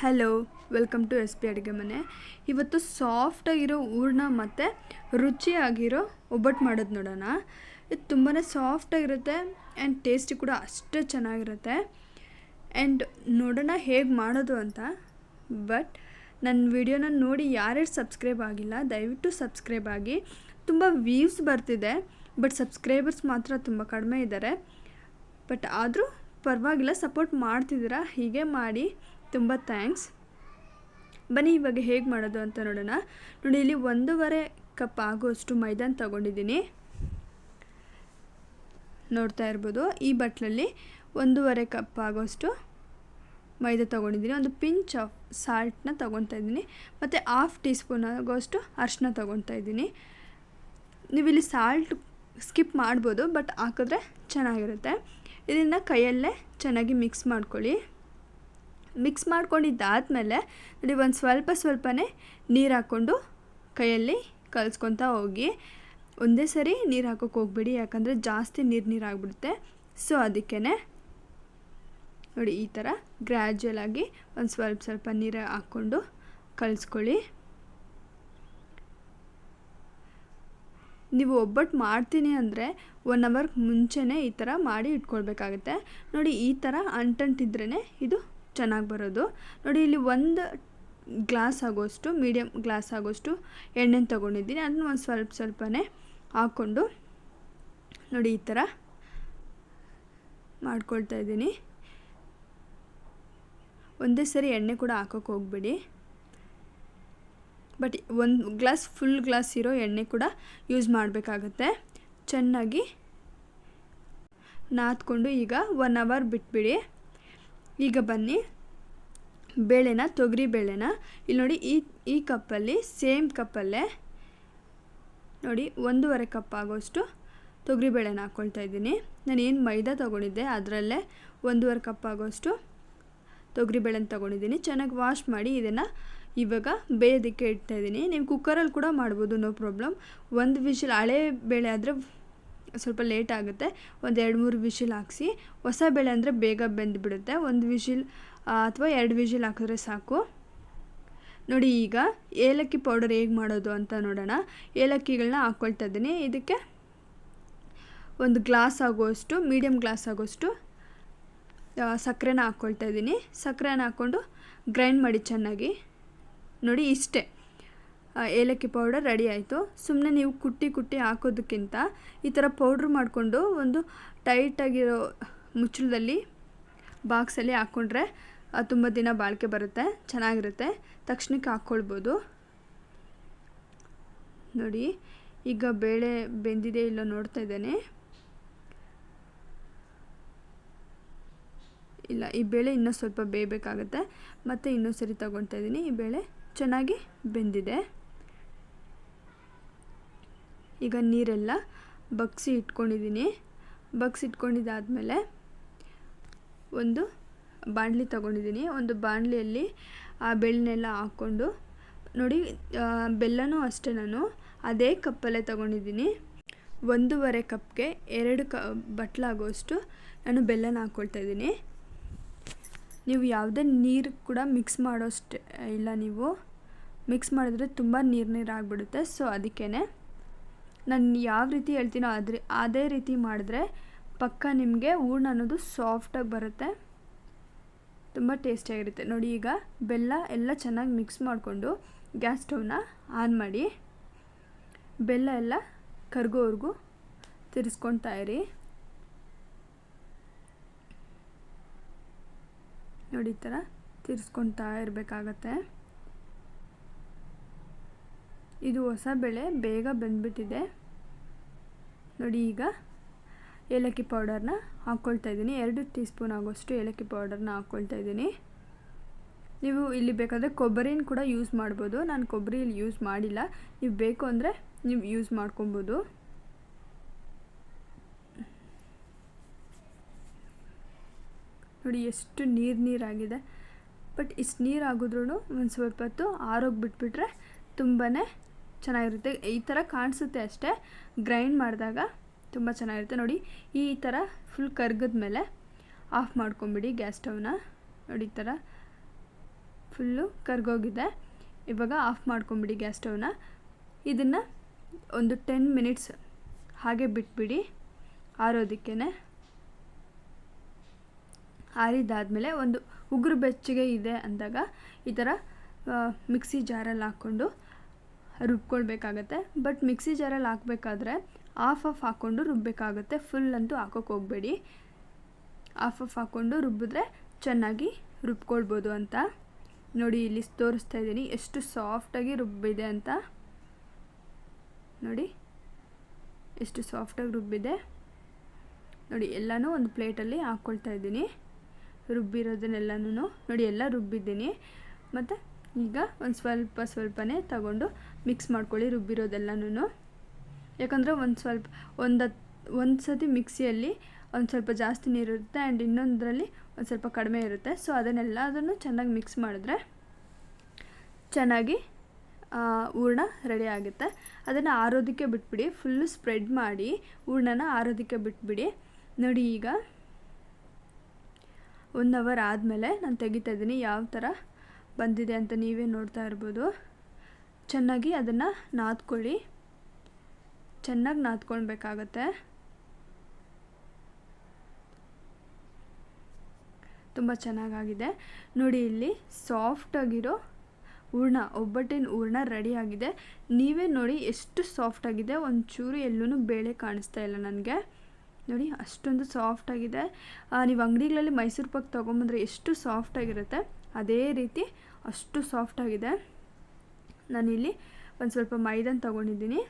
Hello, welcome to S P ಅಡುಗೆ ಮನೆ. ಇವತ್ತು ಸಾಫ್ಟಾಗಿರೋ ಹೂರ್ಣ ಮತ್ತು ರುಚಿಯಾಗಿರೋ ಒಬ್ಬಟ್ಟು ಮಾಡೋದು ನೋಡೋಣ. ಇದು ತುಂಬಾ ಸಾಫ್ಟಾಗಿರುತ್ತೆ ಆ್ಯಂಡ್ ಟೇಸ್ಟಿ ಕೂಡ ಅಷ್ಟೇ ಚೆನ್ನಾಗಿರುತ್ತೆ. ಆ್ಯಂಡ್ ನೋಡೋಣ ಹೇಗೆ ಮಾಡೋದು ಅಂತ. ಬಟ್ ನನ್ನ ವಿಡಿಯೋನ ನೋಡಿ ಯಾರ್ಯಾರು ಸಬ್ಸ್ಕ್ರೈಬ್ ಆಗಿಲ್ಲ, ದಯವಿಟ್ಟು ಸಬ್ಸ್ಕ್ರೈಬ್ ಆಗಿ. ತುಂಬ ವ್ಯೂಸ್ ಬರ್ತಿದೆ ಬಟ್ ಸಬ್ಸ್ಕ್ರೈಬರ್ಸ್ ಮಾತ್ರ ತುಂಬ ಕಡಿಮೆ ಇದ್ದಾರೆ ಬಟ್ ಆದರೂ ಪರವಾಗಿಲ್ಲ ಸಪೋರ್ಟ್ ಮಾಡ್ತಿದ್ದೀರಾ, ಹೀಗೆ ಮಾಡಿ. ತುಂಬ ಥ್ಯಾಂಕ್ಸ್. ಬನ್ನಿ ಇವಾಗ ಹೇಗೆ ಮಾಡೋದು ಅಂತ ನೋಡೋಣ. ನೋಡಿ, ಇಲ್ಲಿ ಒಂದೂವರೆ ಕಪ್ ಆಗೋಷ್ಟು ಮೈದಾನ ತಗೊಂಡಿದ್ದೀನಿ. ನೋಡ್ತಾ ಇರ್ಬೋದು, ಈ ಬಟ್ಲಲ್ಲಿ ಒಂದೂವರೆ ಕಪ್ ಆಗೋಷ್ಟು ಮೈದಾ ತೊಗೊಂಡಿದ್ದೀನಿ. ಒಂದು ಪಿಂಚ್ ಆಫ್ ಸಾಲ್ಟನ್ನ ತೊಗೊತಾ ಇದ್ದೀನಿ. ಮತ್ತು ಹಾಫ್ ಟೀ ಸ್ಪೂನ್ ಆಗೋಷ್ಟು ಅರಿಶಿನ ತೊಗೊತಾ ಇದ್ದೀನಿ. ನೀವಿಲ್ಲಿ ಸಾಲ್ಟ್ ಸ್ಕಿಪ್ ಮಾಡ್ಬೋದು, ಬಟ್ ಹಾಕಿದ್ರೆ ಚೆನ್ನಾಗಿರುತ್ತೆ. ಇದನ್ನು ಕೈಯಲ್ಲೇ ಚೆನ್ನಾಗಿ ಮಿಕ್ಸ್ ಮಾಡ್ಕೊಳ್ಳಿ. ಮಿಕ್ಸ್ ಮಾಡ್ಕೊಂಡಿದ್ದಾದಮೇಲೆ ನೋಡಿ ಒಂದು ಸ್ವಲ್ಪ ಸ್ವಲ್ಪನೇ ನೀರು ಹಾಕ್ಕೊಂಡು ಕೈಯಲ್ಲಿ ಕಲಿಸ್ಕೊತಾ ಹೋಗಿ. ಒಂದೇ ಸರಿ ನೀರು ಹಾಕೋಕೆ ಹೋಗ್ಬೇಡಿ, ಯಾಕಂದರೆ ಜಾಸ್ತಿ ನೀರು ನೀರು ಆಗಿಬಿಡುತ್ತೆ. ಸೊ ಅದಕ್ಕೇ ನೋಡಿ ಈ ಥರ ಗ್ರ್ಯಾಜುವಲ್ ಆಗಿ ಒಂದು ಸ್ವಲ್ಪ ಸ್ವಲ್ಪ ನೀರು ಹಾಕ್ಕೊಂಡು ಕಲಿಸ್ಕೊಳ್ಳಿ. ನೀವು ಒಬ್ಬಟ್ಟು ಮಾಡ್ತೀನಿ ಅಂದರೆ ಒನ್ ಅವರ್ ಮುಂಚೆನೇ ಈ ಥರ ಮಾಡಿ ಇಟ್ಕೊಳ್ಬೇಕಾಗತ್ತೆ. ನೋಡಿ ಈ ಥರ ಅಂಟಂಟಿದ್ರೇ ಇದು ಚೆನ್ನಾಗಿ ಬರೋದು. ನೋಡಿ, ಇಲ್ಲಿ ಒಂದು ಗ್ಲಾಸ್ ಆಗೋಷ್ಟು ಮೀಡಿಯಮ್ ಗ್ಲಾಸ್ ಆಗೋಷ್ಟು ಎಣ್ಣೆನ ತೊಗೊಂಡಿದ್ದೀನಿ. ಅದನ್ನ ಒಂದು ಸ್ವಲ್ಪ ಸ್ವಲ್ಪನೇ ಹಾಕ್ಕೊಂಡು, ನೋಡಿ, ಈ ಥರ ಮಾಡ್ಕೊಳ್ತಾ ಇದ್ದೀನಿ. ಒಂದೇ ಸರಿ ಎಣ್ಣೆ ಕೂಡ ಹಾಕೋಕೆ ಹೋಗ್ಬೇಡಿ. ಬಟ್ ಒಂದು ಗ್ಲಾಸ್, ಫುಲ್ ಗ್ಲಾಸ್ ಇರೋ ಎಣ್ಣೆ ಕೂಡ ಯೂಸ್ ಮಾಡಬೇಕಾಗತ್ತೆ. ಚೆನ್ನಾಗಿ ನಾದ್ಕೊಂಡು ಈಗ ಒನ್ ಅವರ್ ಬಿಟ್ಬಿಡಿ. ಈಗ ಬನ್ನಿ. ಬೇಳೆನ, ತೊಗರಿ ಬೇಳೆನ. ಇಲ್ಲಿ ನೋಡಿ ಈ ಈ ಕಪ್ಪಲ್ಲಿ, ಸೇಮ್ ಕಪ್ಪಲ್ಲೇ. ನೋಡಿ, ಒಂದೂವರೆ ಕಪ್ ಆಗೋಷ್ಟು ತೊಗರಿ ಬೇಳೆನ ಹಾಕ್ಕೊಳ್ತಾ ಇದ್ದೀನಿ. ನಾನು ಏನು ಮೈದಾ ತೊಗೊಂಡಿದ್ದೆ, ಅದರಲ್ಲೇ ಒಂದೂವರೆ ಕಪ್ ಆಗೋಷ್ಟು ತೊಗರಿ ಬೇಳೆನ ತೊಗೊಂಡಿದ್ದೀನಿ. ಚೆನ್ನಾಗಿ ವಾಶ್ ಮಾಡಿ ಇದನ್ನು ಇವಾಗ ಬೇಯೋದಕ್ಕೆ ಇಡ್ತಾಯಿದ್ದೀನಿ ನೀವು ಕುಕ್ಕರಲ್ಲಿ ಕೂಡ ಮಾಡ್ಬೋದು ನೋ ಪ್ರಾಬ್ಲಮ್ ಒಂದು ವಿಷಲ್ ಹಳೆ ಬೇಳೆ ಆದರೆ ಸ್ವಲ್ಪ ಲೇಟ್ ಆಗುತ್ತೆ. ಒಂದು ಎರಡು ಮೂರು ವಿಷಿಲ್ ಹಾಕ್ಸಿ. ಹೊಸ ಬೇಳೆ ಅಂದರೆ ಬೇಗ ಬೆಂದುಬಿಡುತ್ತೆ. ಒಂದು ವಿಷಿಲ್ ಅಥವಾ ಎರಡು ವಿಷಿಲ್ ಹಾಕಿದ್ರೆ ಸಾಕು. ನೋಡಿ ಈಗ ಏಲಕ್ಕಿ ಪೌಡರ್ ಹೇಗೆ ಮಾಡೋದು ಅಂತ ನೋಡೋಣ. ಏಲಕ್ಕಿಗಳನ್ನ ಹಾಕ್ಕೊಳ್ತಾ ಇದ್ದೀನಿ. ಇದಕ್ಕೆ ಒಂದು ಗ್ಲಾಸ್ ಆಗುವಷ್ಟು ಮೀಡಿಯಮ್ ಗ್ಲಾಸ್ ಆಗೋಷ್ಟು ಸಕ್ಕರೆನ ಹಾಕ್ಕೊಳ್ತಾ ಇದ್ದೀನಿ. ಸಕ್ಕರೆನ ಹಾಕ್ಕೊಂಡು ಗ್ರೈಂಡ್ ಮಾಡಿ ಚೆನ್ನಾಗಿ. ನೋಡಿ ಇಷ್ಟೇ. ಏಲಕ್ಕಿ ಪೌಡರ್ ರೆಡಿ ಆಯಿತು. ಸುಮ್ಮನೆ ನೀವು ಕುಟ್ಟಿ ಕುಟ್ಟಿ ಹಾಕೋದಕ್ಕಿಂತ ಈ ಥರ ಪೌಡ್ರ್ ಮಾಡಿಕೊಂಡು ಒಂದು ಟೈಟಾಗಿರೋ ಮುಚ್ಚಳದಲ್ಲಿ ಬಾಕ್ಸಲ್ಲಿ ಹಾಕ್ಕೊಂಡ್ರೆ ತುಂಬ ದಿನ ಬಾಳಿಕೆ ಬರುತ್ತೆ, ಚೆನ್ನಾಗಿರುತ್ತೆ. ತಕ್ಷಣಕ್ಕೆ ಹಾಕ್ಕೊಳ್ಬೋದು ನೋಡಿ, ಈಗ ಬೇಳೆ ಬೆಂದಿದೆ ಇಲ್ಲೋ ನೋಡ್ತಾ ಇದ್ದೇನೆ. ಇಲ್ಲ, ಈ ಬೇಳೆ ಇನ್ನೂ ಸ್ವಲ್ಪ ಬೇಯಬೇಕಾಗತ್ತೆ. ಮತ್ತು ಇನ್ನೊಂದು ಸರಿ ತಗೊಳ್ತಾ ಇದ್ದೀನಿ. ಈ ಬೇಳೆ ಚೆನ್ನಾಗಿ ಬೆಂದಿದೆ. ಈಗ ನೀರೆಲ್ಲ ಬಗ್ಸಿ ಇಟ್ಕೊಂಡಿದ್ದೀನಿ. ಬಗ್ಸಿ ಇಟ್ಕೊಂಡಿದ್ದಾದಮೇಲೆ ಒಂದು ಬಾಣಲಿ ತಗೊಂಡಿದ್ದೀನಿ. ಒಂದು ಬಾಣಲಿಯಲ್ಲಿ ಆ ಬೆಳ್ಳನ್ನೆಲ್ಲ ಹಾಕ್ಕೊಂಡು ನೋಡಿ ಬೆಲ್ಲನೂ ಅಷ್ಟೇ ನಾನು. ಅದೇ ಕಪ್ಪಲ್ಲೇ ತಗೊಂಡಿದ್ದೀನಿ. ಒಂದೂವರೆ ಕಪ್ಗೆ ಎರಡು ಕ ಬಟ್ಲಾಗೋಷ್ಟು ನಾನು ಬೆಲ್ಲನ ಹಾಕ್ಕೊಳ್ತಾ ಇದ್ದೀನಿ. ನೀವು ಯಾವುದೇ ನೀರು ಕೂಡ ಮಿಕ್ಸ್ ಮಾಡೋಷ್ಟು ಇಲ್ಲ ನೀವು. ಮಿಕ್ಸ್ ಮಾಡಿದ್ರೆ ತುಂಬ ನೀರು ನೀರು ಆಗಿಬಿಡುತ್ತೆ ಸೊ ಅದಕ್ಕೇ ನಾನು ಯಾವ ರೀತಿ ಹೇಳ್ತೀನೋ ಅದ್ರ, ಅದೇ ರೀತಿ ಮಾಡಿದ್ರೆ ಪಕ್ಕ ನಿಮಗೆ ಹೂರ್ಣ ಅನ್ನೋದು ಸಾಫ್ಟಾಗಿ ಬರುತ್ತೆ. ತುಂಬ ಟೇಸ್ಟಿಯಾಗಿರುತ್ತೆ ನೋಡಿ ಈಗ ಬೆಲ್ಲ ಎಲ್ಲ ಚೆನ್ನಾಗಿ ಮಿಕ್ಸ್ ಮಾಡಿಕೊಂಡು ಗ್ಯಾಸ್ ಸ್ಟವ್ನ ಆನ್ ಮಾಡಿ, ಬೆಲ್ಲ ಎಲ್ಲ ಕರ್ಗೋವರೆಗೂ ತಿರ್ಸ್ಕೊಳ್ತಾ ಇರಿ. ನೋಡಿ ಈ ಥರ ತಿರ್ಸ್ಕೊತಾ ಇರಬೇಕಾಗತ್ತೆ. ಇದು ಹೊಸ ಬೆಳೆ, ಬೇಗ ಬೆಂದ್ಬಿಟ್ಟಿದೆ. ನೋಡಿ ಈಗ ಏಲಕ್ಕಿ ಪೌಡರ್ನ ಹಾಕ್ಕೊಳ್ತಾ ಇದ್ದೀನಿ. ಎರಡು ಟೀ ಸ್ಪೂನ್ ಆಗೋಷ್ಟು ಏಲಕ್ಕಿ ಪೌಡರ್ನ ಹಾಕ್ಕೊಳ್ತಾ ಇದ್ದೀನಿ. ನೀವು ಇಲ್ಲಿ ಬೇಕಾದರೆ ಕೊಬ್ಬರಿನ ಕೂಡ ಯೂಸ್ ಮಾಡ್ಬೋದು. ನಾನು ಕೊಬ್ಬರಿ ಇಲ್ಲಿ ಯೂಸ್ ಮಾಡಿಲ್ಲ. ನೀವು ಬೇಕು ಅಂದರೆ ನೀವು ಯೂಸ್ ಮಾಡ್ಕೊಬೋದು. ನೋಡಿ ಎಷ್ಟು ನೀರು ನೀರಾಗಿದೆ. ಬಟ್ ಇಷ್ಟು ನೀರು ಒಂದು ಸ್ವಲ್ಪ ಹೊತ್ತು ಆರೋಗಿ ಬಿಟ್ಬಿಟ್ರೆ ತುಂಬಾ ಚೆನ್ನಾಗಿರುತ್ತೆ. ಈ ಥರ ಕಾಣಿಸುತ್ತೆ ಅಷ್ಟೇ. ಗ್ರೈಂಡ್ ಮಾಡಿದಾಗ ತುಂಬ ಚೆನ್ನಾಗಿರುತ್ತೆ. ನೋಡಿ, ಈ ಥರ ಫುಲ್ ಕರ್ಗದ ಮೇಲೆ ಆಫ್ ಮಾಡ್ಕೊಂಬಿಡಿ ಗ್ಯಾಸ್ ಸ್ಟವ್ನ. ನೋಡಿ, ಈ ಥರ ಫುಲ್ಲು ಕರ್ಗೋಗಿದೆ. ಇವಾಗ ಆಫ್ ಮಾಡ್ಕೊಂಬಿಡಿ ಗ್ಯಾಸ್ ಸ್ಟವ್ನ. ಇದನ್ನು ಒಂದು ಟೆನ್ ಮಿನಿಟ್ಸ್ ಹಾಗೆ ಬಿಟ್ಬಿಡಿ ಆರೋದಕ್ಕೇ ಆರಿದಾದಮೇಲೆ ಒಂದು ಉಗುರು ಬೆಚ್ಚಗೆ ಇದೆ ಅಂದಾಗ ಈ ಥರ ಮಿಕ್ಸಿ ಜಾರಲ್ಲಿ ಹಾಕ್ಕೊಂಡು ರುಬ್ಕೊಳ್ಬೇಕಾಗತ್ತೆ. ಬಟ್ ಮಿಕ್ಸಿ ಜಾರಲ್ಲಿ ಹಾಕ್ಬೇಕಾದ್ರೆ ಆಫ್ ಆಫ್ ಹಾಕ್ಕೊಂಡು ರುಬ್ಬಬೇಕಾಗುತ್ತೆ ಫುಲ್ ಅಂತೂ ಹಾಕೋಕೆ ಹೋಗಬೇಡಿ. ಆಫ್ ಆಫ್ ಹಾಕ್ಕೊಂಡು ರುಬ್ಬಿದ್ರೆ ಚೆನ್ನಾಗಿ ರುಬ್ಕೊಳ್ಬೋದು ಅಂತ. ನೋಡಿ, ಇಲ್ಲಿ ತೋರಿಸ್ತಾ ಇದ್ದೀನಿ. ಎಷ್ಟು ಸಾಫ್ಟಾಗಿ ರುಬ್ಬಿದೆ ಅಂತ. ನೋಡಿ, ಎಷ್ಟು ಸಾಫ್ಟಾಗಿ ರುಬ್ಬಿದೆ. ನೋಡಿ, ಎಲ್ಲನೂ ಒಂದು ಪ್ಲೇಟಲ್ಲಿ ಹಾಕ್ಕೊಳ್ತಾ ಇದ್ದೀನಿ. ರುಬ್ಬಿರೋದನ್ನೆಲ್ಲನೂ ನೋಡಿ, ಎಲ್ಲ ರುಬ್ಬಿದ್ದೀನಿ. ಮತ್ತು ಈಗ ಒಂದು ಸ್ವಲ್ಪ ಸ್ವಲ್ಪನೇ ತಗೊಂಡು ಮಿಕ್ಸ್ ಮಾಡ್ಕೊಳ್ಳಿ ರುಬ್ಬಿರೋದೆಲ್ಲನೂ ಯಾಕಂದರೆ ಒಂದು ಸ್ವಲ್ಪ, ಒಂದು ಒಂದು ಸತಿ ಮಿಕ್ಸಿಯಲ್ಲಿ ಒಂದು ಸ್ವಲ್ಪ ಜಾಸ್ತಿ ನೀರಿರುತ್ತೆ ಆ್ಯಂಡ್ ಇನ್ನೊಂದರಲ್ಲಿ ಒಂದು ಸ್ವಲ್ಪ ಕಡಿಮೆ ಇರುತ್ತೆ. ಸೊ ಅದನ್ನೆಲ್ಲ ಅದನ್ನು ಚೆನ್ನಾಗಿ ಮಿಕ್ಸ್ ಮಾಡಿದ್ರೆ ಚೆನ್ನಾಗಿ ಹೂರ್ಣ ರೆಡಿ ಆಗುತ್ತೆ. ಅದನ್ನು ಆರೋದಕ್ಕೆ ಬಿಟ್ಬಿಡಿ ಫುಲ್ಲು ಸ್ಪ್ರೆಡ್ ಮಾಡಿ ಹೂರ್ಣನ ಆರೋದಕ್ಕೆ ಬಿಟ್ಬಿಡಿ. ನೋಡಿ ಈಗ ಒನ್ ಅವರ್ ಆದಮೇಲೆ ನಾನು ತೆಗಿತಾ ಇದ್ದೀನಿ ಯಾವ ಥರ ಬಂದಿದೆ ಅಂತ ನೀವೇ ನೋಡ್ತಾ ಇರ್ಬೋದು. ಚೆನ್ನಾಗಿ ಅದನ್ನು ನಾದ್ಕೊಳ್ಳಿ. ಚೆನ್ನಾಗಿ ನಾದ್ಕೊಳ್ಬೇಕಾಗತ್ತೆ. ತುಂಬ ಚೆನ್ನಾಗಾಗಿದೆ. ನೋಡಿ ಇಲ್ಲಿ ಸಾಫ್ಟಾಗಿರೋ ಹೂರ್ಣ, ಒಬ್ಬಟ್ಟಿನ ಹೂರ್ಣ ರೆಡಿಯಾಗಿದೆ ನೀವೇ ನೋಡಿ ಎಷ್ಟು ಸಾಫ್ಟಾಗಿದೆ ಒಂಚೂರು ಎಲ್ಲೂ ಬೇಳೆ ಕಾಣಿಸ್ತಾ ಇಲ್ಲ ನನಗೆ. ನೋಡಿ ಅಷ್ಟೊಂದು ಸಾಫ್ಟಾಗಿದೆ ನೀವು ಅಂಗಡಿಗಳಲ್ಲಿ ಮೈಸೂರು ಪಾಕ್ ತೊಗೊಂಬಂದ್ರೆ ಎಷ್ಟು ಸಾಫ್ಟಾಗಿರುತ್ತೆ ಅದೇ ರೀತಿ ಅಷ್ಟು ಸಾಫ್ಟಾಗಿದೆ ನಾನಿಲ್ಲಿ ಒಂದು ಸ್ವಲ್ಪ ಮೈದಾನ ತೊಗೊಂಡಿದ್ದೀನಿ.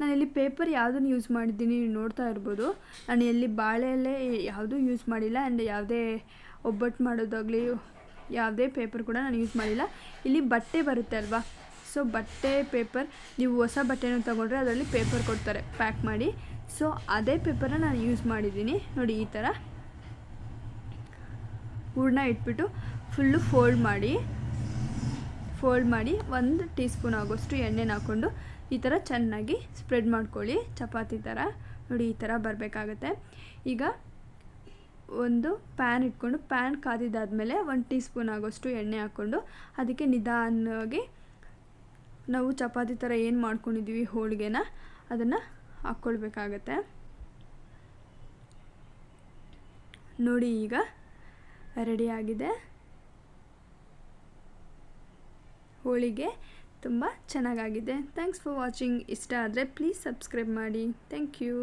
ನಾನಿಲ್ಲಿ ಪೇಪರ್ ಯಾವುದನ್ನು ಯೂಸ್ ಮಾಡಿದ್ದೀನಿ ನೋಡ್ತಾ ಇರ್ಬೋದು. ನಾನು ಎಲ್ಲಿ ಬಾಳೆಯಲ್ಲೇ ಯಾವುದೂ ಯೂಸ್ ಮಾಡಿಲ್ಲ ಆ್ಯಂಡ್ ಯಾವುದೇ ಒಬ್ಬಟ್ಟು ಮಾಡೋದಾಗಲಿ ಯಾವುದೇ ಪೇಪರ್ ಕೂಡ ನಾನು ಯೂಸ್ ಮಾಡಿಲ್ಲ. ಇಲ್ಲಿ ಬಟ್ಟೆ ಬರುತ್ತೆ ಅಲ್ವಾ? ಸೊ ಬಟ್ಟೆ ಪೇಪರ್ ನೀವು ಹೊಸ ಬಟ್ಟೆನ ತೊಗೊಂಡ್ರೆ ಅದರಲ್ಲಿ ಪೇಪರ್ ಕೊಡ್ತಾರೆ ಪ್ಯಾಕ್ ಮಾಡಿ. ಸೊ ಅದೇ ಪೇಪರನ್ನ ನಾನು ಯೂಸ್ ಮಾಡಿದ್ದೀನಿ. ನೋಡಿ, ಈ ಥರ ಹೂರ್ಣ ಇಟ್ಬಿಟ್ಟು ಫುಲ್ಲು ಫೋಲ್ಡ್ ಮಾಡಿ ಫೋಲ್ಡ್ ಮಾಡಿ ಒಂದು ಟೀ ಸ್ಪೂನ್ ಆಗೋಷ್ಟು ಎಣ್ಣೆನ ಹಾಕ್ಕೊಂಡು ಈ ಥರ ಚೆನ್ನಾಗಿ ಸ್ಪ್ರೆಡ್ ಮಾಡ್ಕೊಳ್ಳಿ. ಚಪಾತಿ ಥರ ನೋಡಿ ಈ ಥರ ಬರಬೇಕಾಗತ್ತೆ. ಈಗ ಒಂದು ಪ್ಯಾನ್ ಇಟ್ಕೊಂಡು, ಪ್ಯಾನ್ ಕಾದಿದ್ದಾದಮೇಲೆ ಒಂದು ಟೀ ಸ್ಪೂನ್ ಆಗೋಷ್ಟು ಎಣ್ಣೆ ಹಾಕ್ಕೊಂಡು ಅದಕ್ಕೆ ನಿಧಾನವಾಗಿ ನಾವು ಚಪಾತಿ ಥರ ಏನು ಮಾಡ್ಕೊಂಡಿದ್ದೀವಿ ಹೋಳಿಗೆನ ಅದನ್ನು ಹಾಕ್ಕೊಳ್ಬೇಕಾಗತ್ತೆ. ನೋಡಿ ಈಗ ರೆಡಿಯಾಗಿದೆ ಹೋಳಿಗೆ ತುಂಬ ಚೆನ್ನಾಗಾಗಿದೆ. ಥ್ಯಾಂಕ್ಸ್ ಫಾರ್ ವಾಚಿಂಗ್ ಇಷ್ಟ ಆದರೆ ಪ್ಲೀಸ್ ಸಬ್ಸ್ಕ್ರೈಬ್ ಮಾಡಿ. Thank you